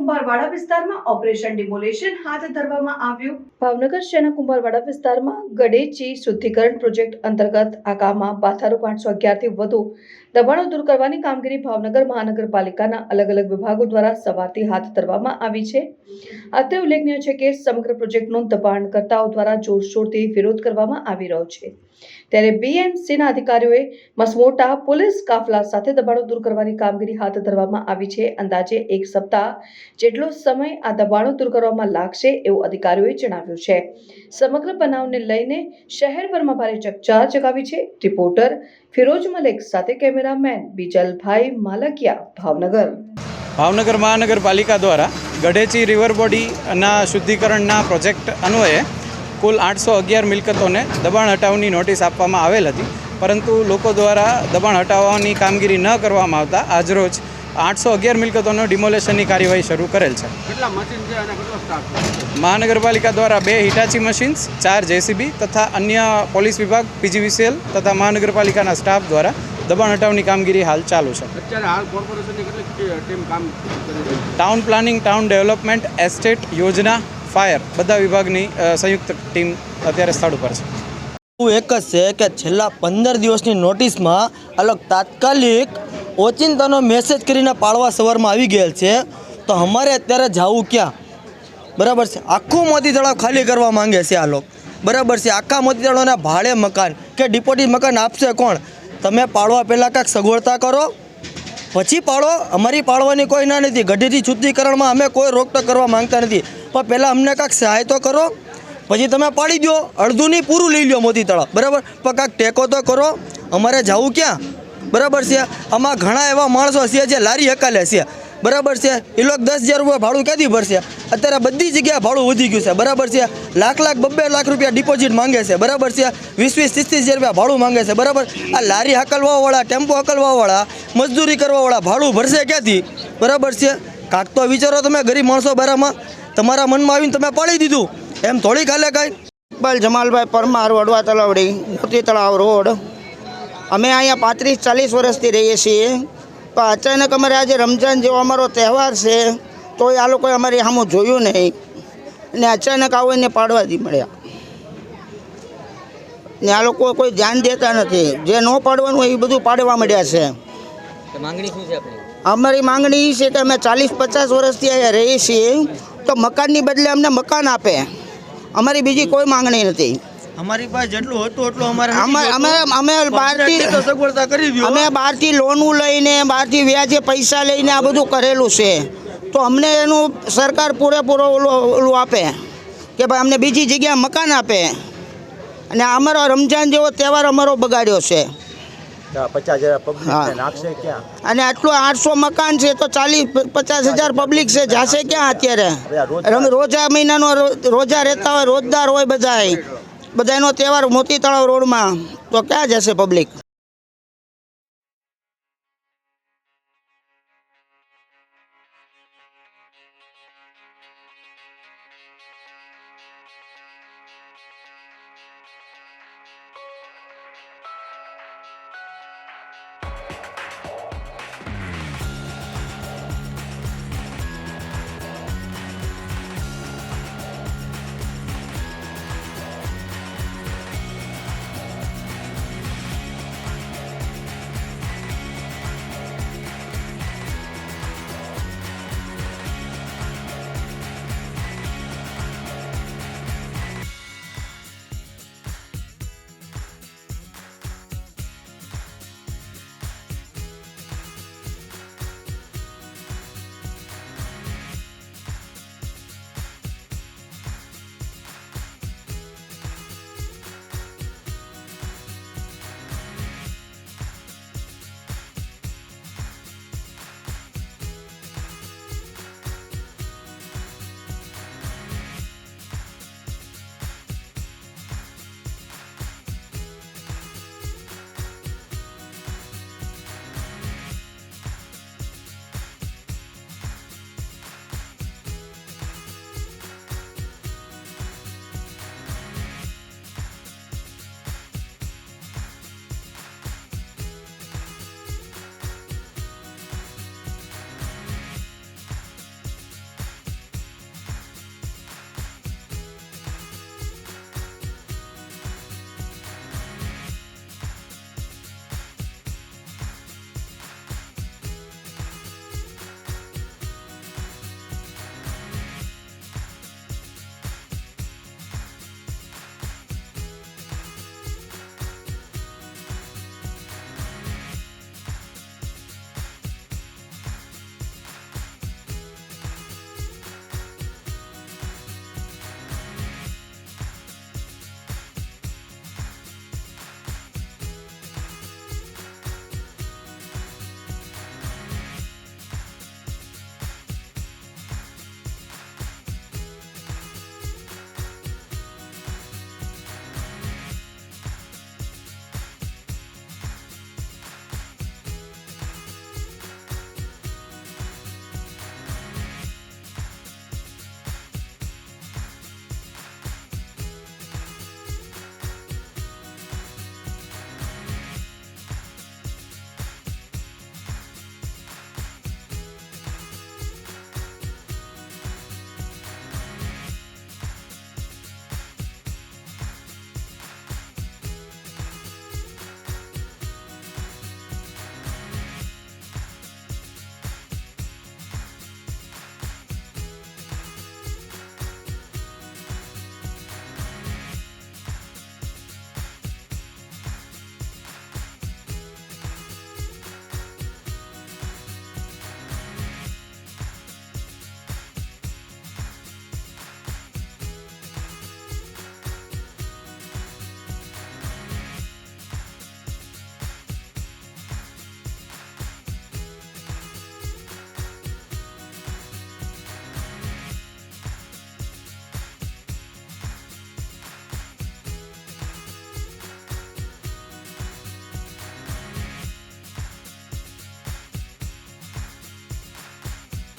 કુંભારવાડા વિસ્તારમાં operation demolition હાથ ધરવામાં આવ્યું. ભાવનગર શહેરના કુંભારવાડા વિસ્તારમાં ગડેચી શુદ્ધિકરણ પ્રોજેક્ટ અંતર્ગત આ કામમાં બાથારો પાંચસો અગિયારથી વધુ દબાણો દૂર કરવાની કામગીરી ભાવનગર મહાનગરપાલિકાના અલગ અલગ વિભાગો દ્વારા સવારથી હાથ ધરવામાં આવી છે. અત્રે ઉલ્લેખનીય છે કે સમગ્ર પ્રોજેક્ટનો દબાણકર્તાઓ દ્વારા જોરશોરથી વિરોધ કરવામાં આવી રહ્યો છે. ત્યારે બીએમસીના અધિકારીઓએ મસમોટા પોલીસ કાફલા સાથે દબાણો દૂર કરવાની કામગીરી હાથ ધરવામાં આવી છે. અંદાજે એક સપ્તાહ જેટલો સમય આ દબાણો દૂર કરવામાં લાગશે એવું અધિકારીઓએ જણાવ્યું છે. સમગ્ર બનાવને લઈને શહેરભરમાં ભારે ચકચાર જગાવી છે. રિપોર્ટર ફિરોજ મલેક સાથે કેમેરામેન બીજલભાઈ માલકિયા, ભાવનગર. ભાવનગર મહાનગરપાલિકા દ્વારા ગઢેચી રિવર બોડીના શુદ્ધિકરણના પ્રોજેક્ટ અન્વયે કુલ આઠસો અગિયાર મિલકતોને દબાણ હટાવની નોટિસ આપવામાં આવેલ હતી. પરંતુ લોકો દ્વારા દબાણ હટાવવાની કામગીરી ન કરવામાં આવતા આજરોજ આઠસો અગિયાર મિલકતોનો ડિમોલેશનની કાર્યવાહી શરૂ કરેલ છે. કેટલા મશીન છે અને કેટલો સ્ટાફ છે? મહાનગરપાલિકા દ્વારા બે હિટાચી મશીન્સ ચાર જેસીબી તથા અન્ય પોલીસ વિભાગ પીજીવીસીએલ તથા મહાનગરપાલિકાના સ્ટાફ દ્વારા દબાણ હટાવની કામગીરી હાલ ચાલુ છે. અત્યારે હાલ કોર્પોરેશનની કેટલી ટીમ કામ કરી રહી છે? Town planning town development estate યોજના ફાયર બધા વિભાગની સંયુક્ત ટીમ અત્યારે સ્થળ ઉપર છે. એવું એક જ છે કે છેલ્લા પંદર દિવસની નોટિસમાં અલગ તાત્કાલિક ઓચિંતાનો મેસેજ કરીને પાળવા સવારમાં આવી ગયેલ છે. તો અમારે અત્યારે જવું ક્યાં? બરાબર છે. આખું મોતી તળાવ ખાલી કરવા માંગે છે આ લોકો. બરાબર છે. આખા મોતી તળાવના ભાડે મકાન કે ડિપોઝિટ મકાન આપશે કોણ? તમે પાળવા પહેલાં કાંઈક સગવડતા કરો. પછી પાળો. અમારી પાળવાની કોઈ ના નથી. ગઢીથી શુદ્ધિકરણમાં અમે કોઈ રોકટોક કરવા માંગતા નથી. પણ પહેલાં અમને કાંઈક સહાય તો કરો. પછી તમે પાડી દો અડધું નહીં, પૂરું લઈ લો મોતી તળાવ. બરાબર? પણ કાંઈક ટેકો તો કરો. અમારે જવું ક્યાં? બરાબર છે? આમાં ઘણા એવા માણસો છે જે લારી હકાલે છે. બરાબર છે? એ લોકો દસ હજાર રૂપિયા ભાડું ક્યાંથી ભરશે? અત્યારે બધી જગ્યાએ ભાડું વધી ગયું છે. બરાબર છે? લાખ લાખ બબ્બે લાખ રૂપિયા ડિપોઝિટ માંગે છે. બરાબર છે? વીસ વીસ ત્રીસ ત્રીસ રૂપિયા ભાડું માંગે છે. બરાબર? આ લારી હકલવાવાળા, ટેમ્પો હકલવાવાળા, મજદૂરી કરવાવાળા ભાડું ભરશે ક્યાંથી બરાબર છે? કાંક તો વિચારો તમે ગરીબ માણસો બારામાં. તમારા મનમાં આવીને તમે પાડી દીધું. એમ થોડી ખાલે કાંઈ. ઇકબાલ જમાલભાઈ પરમાર વડવા તલાવડી મોતી તળાવ રોડ. અમે અહીંયા પાંત્રીસ ચાલીસ વર્ષથી રહીએ છીએ. તો અચાનક અમારે આજે રમજાન જેવો અમારો તહેવાર છે તો આ લોકોએ અમારે સામું જોયું નહીં. ને અચાનક આવો એને પાડવા દી મળ્યા. ને આ લોકો કોઈ ધ્યાન દેતા નથી. જે ન પાડવાનું હોય એ બધું પાડવા મળ્યા છે. અમારી માંગણી એ છે કે અમે ચાલીસ પચાસ વર્ષથી અહીંયા રહીએ છીએ. તો મકાનની બદલે અમને મકાન આપે. અમારી બીજી કોઈ માંગણી નથી. અમારી પાસે જેટલું હતું એટલું અમારે અમે અમે બહારથી સગવડતા કરી દો અમે બહારથી લોનું લઈને બહારથી વ્યાજે પૈસા લઈને આ બધું કરેલું છે. તો અમને એનું સરકાર પૂરેપૂરો ઓલું ઓલું આપે કે ભાઈ અમને બીજી જગ્યાએ મકાન આપે. અને અમારો રમજાન જેવો તહેવાર અમારો બગાડ્યો છે. અને આટલું આઠસો મકાન છે તો ચાલીસ પચાસ હજાર પબ્લિક છે. જાશે ક્યાં અત્યારે? રોજા મહિનાનો રોજા રહેતા હોય રોજદાર હોય બધાય. બધાનો તહેવાર મોતી તળાવ રોડમાં. તો ક્યાં જશે પબ્લિક